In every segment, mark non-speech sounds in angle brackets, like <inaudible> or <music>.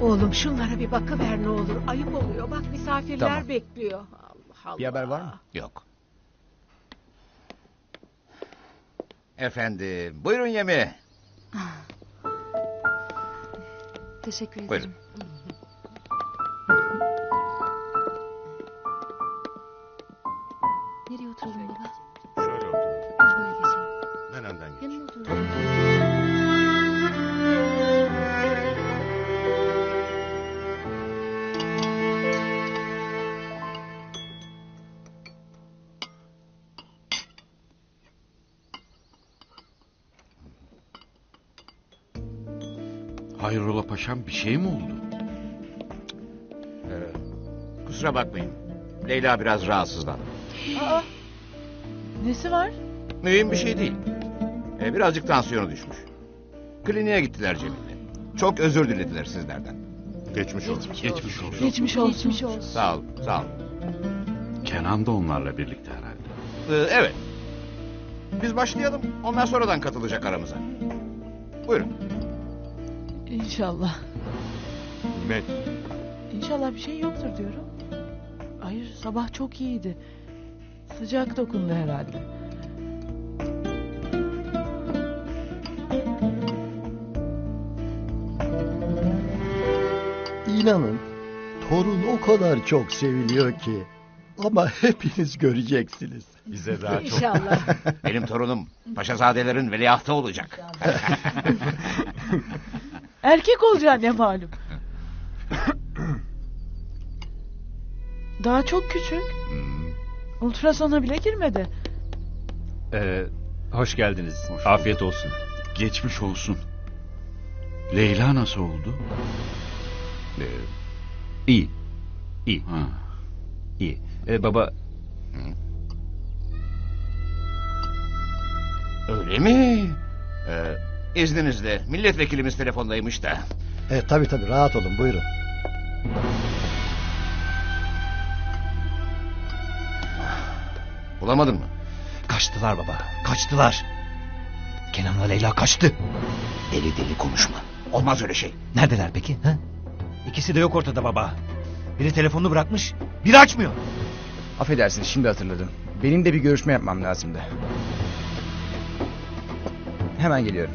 Oğlum şunlara bir bakıver ne olur. Ayıp oluyor. Bak misafirler Tamam. bekliyor. Allah Allah. Bir haber var mı? Yok. Efendim, buyurun yemeğe. Teşekkür ederim. Buyurun. Paşam bir şey mi oldu? Ee, kusura bakmayın. Leyla biraz rahatsızlandı. Aa, nesi var? Mühim bir şey değil. Ee, birazcık tansiyonu düşmüş. Kliniğe gittiler Cemil'le. Çok özür dilediler sizlerden. Geçmiş olsun. Geçmiş olsun. Geçmiş olsun. Geçmiş olsun. Sağ ol, sağ ol. Kenan da onlarla birlikte herhalde. Ee, evet. Biz başlayalım. Onlar sonradan katılacak aramıza. Buyurun. İnşallah. Himmet. İnşallah bir şey yoktur diyorum. Hayır sabah çok iyiydi. Sıcak dokundu herhalde. İnanın torun o kadar çok seviliyor ki. Ama <laughs> hepiniz göreceksiniz. Bize daha çok. İnşallah. <laughs> Benim torunum Paşazadelerin veliahtı olacak. <laughs> Erkek olacağı ne malum. Daha çok küçük. Ultrasona bile girmedi. Ee, hoş geldiniz. Afiyet olsun. Geçmiş olsun. Leyla nasıl oldu? Ee, iyi. İyi. Ha. iyi. Ee, baba Öyle mi? Ee, izninizle milletvekilimiz telefondaymış da. E, tabii tabii rahat olun buyurun. Bulamadın mı? Kaçtılar baba. Kaçtılar. Kenan'la Leyla kaçtı. Deli deli konuşma. Olmaz öyle şey. Neredeler peki? Ha? İkisi de yok ortada baba. Biri telefonunu bırakmış. Biri açmıyor. affedersiniz şimdi hatırladım. Benim de bir görüşme yapmam lazımdı. Hemen geliyorum.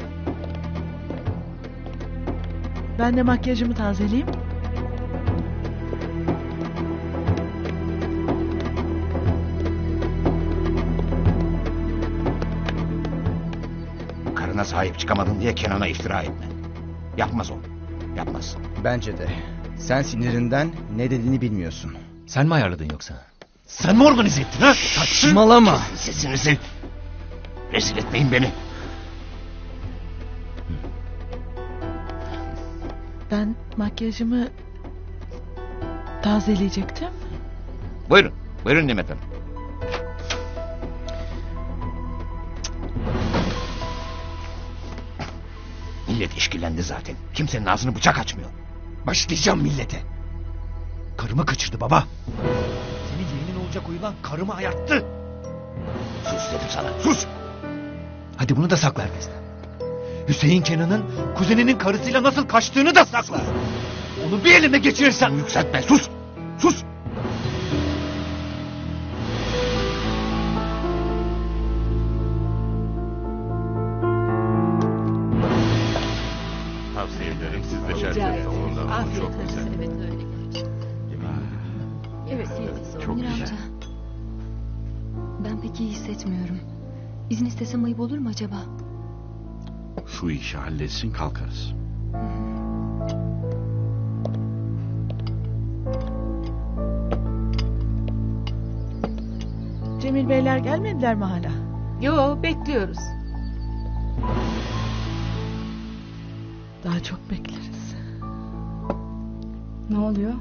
Ben de makyajımı tazeleyeyim. Karına sahip çıkamadın diye Kenan'a iftira etme. Yapmaz o. Yapmaz. Bence de. Sen sinirinden ne dediğini bilmiyorsun. Sen mi ayarladın yoksa? Sen mi organize ettin ha? Saçmalama. Sesinizi rezil etmeyin beni. Ben makyajımı tazeleyecektim. Buyurun. Buyurun Nimet Hanım. Millet işkillendi zaten. Kimsenin ağzını bıçak açmıyor. Başlayacağım millete. Karımı kaçırdı baba. Senin yeğenin olacak uyulan karımı ayarttı. Sus dedim sana. Sus. Hadi bunu da sakla herkesten. Hüseyin Kenan'ın kuzeninin karısıyla nasıl kaçtığını da sakla. Onu bir eline geçirirsen... Yükseltme. Sus. Sus. Tavsiye ederim. Siz de şerbet salonunda olun. Çok güzel. Evet öyle. Evet. Çok Münir güzel. amca. Ben pek iyi hissetmiyorum. İzin istesem ayıp olur mu acaba? Şu işi halletsin kalkarız. Cemil Beyler gelmediler mi hala? Yo bekliyoruz. Daha çok bekleriz. Ne oluyor?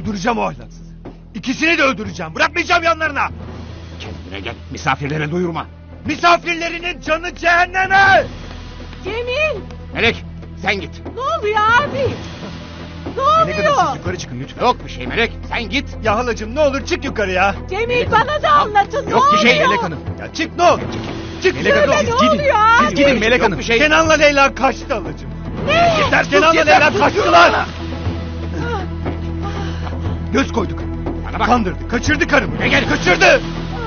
Öldüreceğim o ahlaksızı. İkisini de öldüreceğim. Bırakmayacağım yanlarına. Kendine gel. Misafirlere duyurma. Misafirlerinin canı cehenneme. Cemil Melek sen git. ne oluyor abi? Ne Melek Hanım siz oluyor? yukarı çıkın lütfen. Yok bir şey Melek. Sen git. Ya halacığım ne olur çık yukarı ya. Cemil bana da anlatın ne Yok bir şey. oluyor? Melek Hanım. Ya çık ne olur. Çık. Melek Hanım Söyle, siz ne gidin. oluyor abi? Siz gidin Melek Yok Hanım. bir şey. Kenan'la Leyla kaçtı halacığım. Ne? Yeter Kenan'la Leyla kaçtılar. Göz koyduk. Bana bak. Kandırdı. Kaçırdı karımı. Ne gel? Kaçırdı.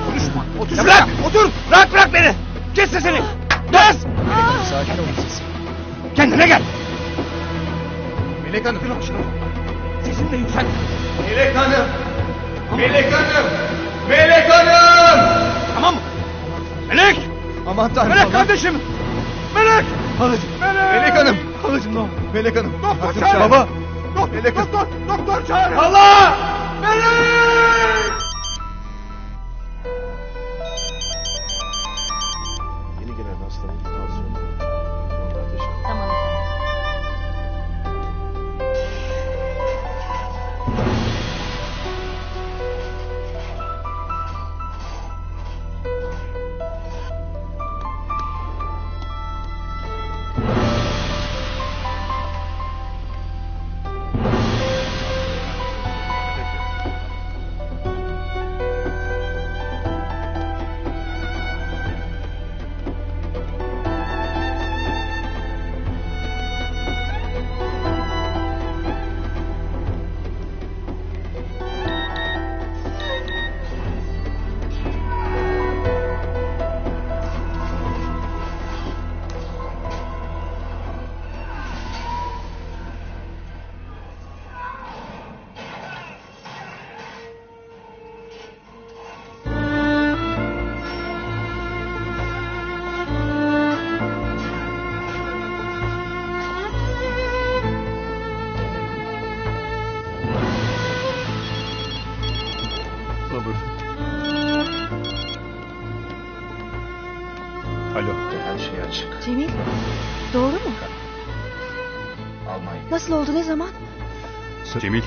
Konuşma. Otur Ya bırak. Otur. Bırak bırak beni. Kes sesini. Kes. Sakin siz. Kendine gel. Melek Hanım. Sesini de yükselt. Melek Hanım. Melek Hanım. Melek Hanım. Tamam mı? Melek. Aman tanrım. Melek kardeşim. Melek. Halacığım. Melek Hanım. Halacığım ne olur. Melek Hanım. Doktor Baba. Doktor, doktor, doktor çağır. Hala. Melek. Nasıl oldu ne zaman? Cemil.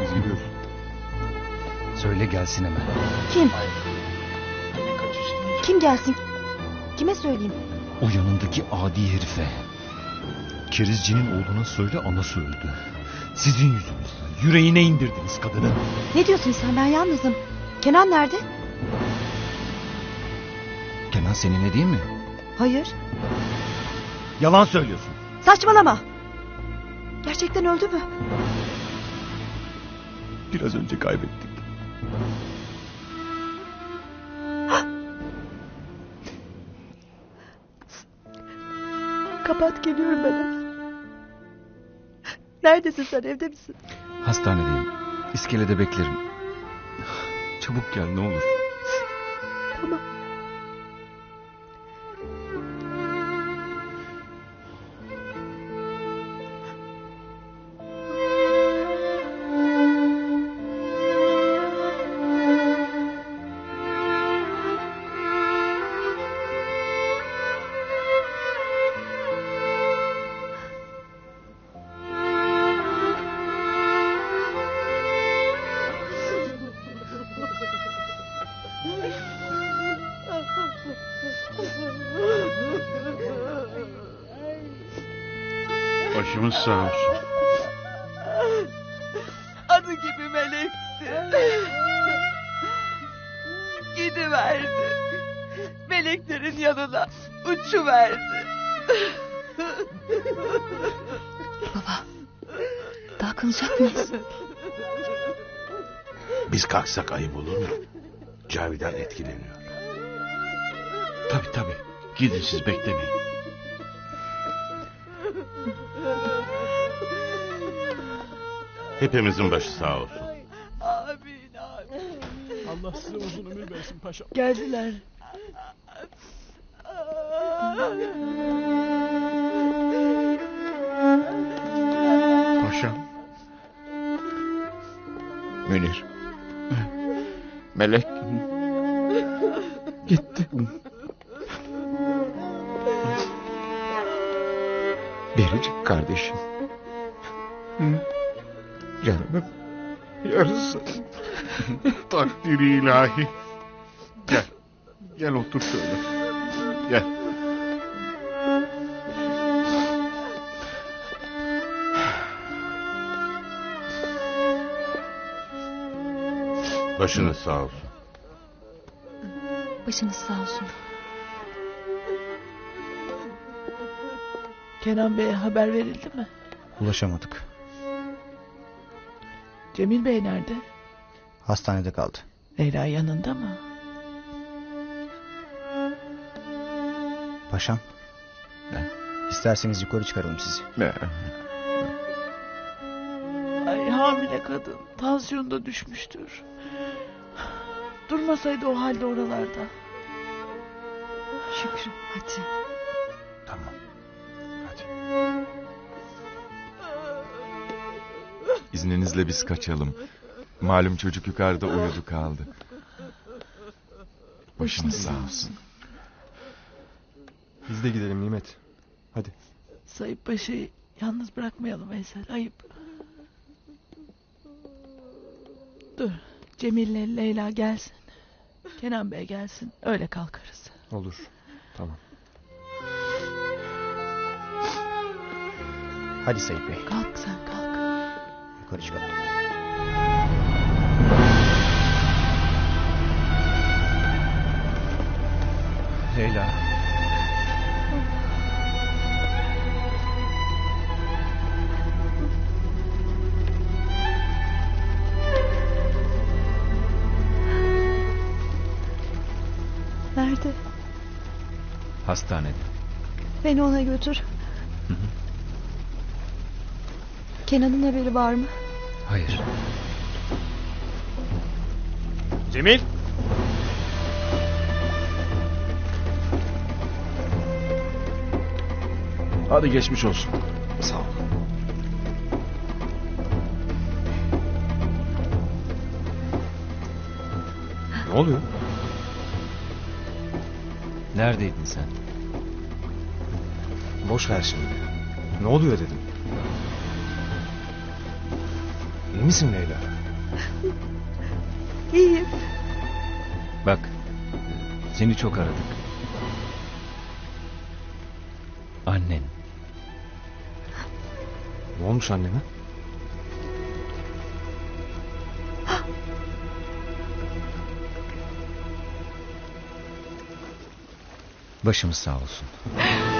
Biz gidiyoruz. Söyle gelsin hemen. Kim? Kim gelsin? Kime söyleyeyim? O yanındaki adi herife. Kerizcinin oğluna söyle anası öldü. Sizin yüzünüzden yüreğine indirdiniz kadını. Ne diyorsun sen ben yalnızım. Kenan nerede? Kenan seninle değil mi? Hayır. Yalan söylüyorsun. Saçmalama. Gerçekten öldü mü? Biraz önce kaybettik. Kapat geliyorum ben. Neredesin sen evde misin? Hastanedeyim. İskelede beklerim. Çabuk gel ne olur. Tamam. Başımız sağ olsun. Adı gibi melekti. Gidiverdi. Meleklerin yanına uçuverdi. Baba. Daha kalacak mıyız? Biz kalksak ayıp olur mu? Cavidan etkileniyor. Tabii tabii. Gidin siz beklemeyin. Hepimizin başı sağ olsun. Amin amin. Allah size uzun ömür versin paşam. Geldiler. Paşam. Münir. Melek. Gitti. Biricik kardeşim. Canım. Yarısı. Takdiri ilahi. Gel. Gel otur şöyle. Gel. Başınız sağ olsun. Başınız sağ olsun. Kenan Bey'e haber verildi mi? Ulaşamadık. Cemil Bey nerede? Hastanede kaldı. Leyla yanında mı? Paşam. Ben. İsterseniz yukarı çıkaralım sizi. Ay hamile kadın. Tansiyonu da düşmüştür. Durmasaydı o halde oralarda. Şükrü hadi. Tamam. Hadi. İzninizle biz kaçalım. Malum çocuk yukarıda uyudu kaldı. Başınız sağ olsun. Biz de gidelim Nimet. Hadi. Sayıp Paşa'yı yalnız bırakmayalım Veysel. Ayıp. Dur. Cemil'le Leyla gelsin. Kenan Bey gelsin. Öyle kalkarız. Olur. Tamam. Hadi Sayıp Bey. Kalk sen kalk. Yukarı çıkalım. Leyla. Hastanede. Beni ona götür. Kenan'ın haberi var mı? Hayır. Cemil. Hadi geçmiş olsun. Sağ ol. Ne oluyor? Neredeydin sen? Boş ver şimdi. Ne oluyor dedim. İyi misin Leyla? <laughs> İyiyim. Bak. Seni çok aradık. Annen. Ne olmuş anneme? Başımız sağ olsun. <laughs>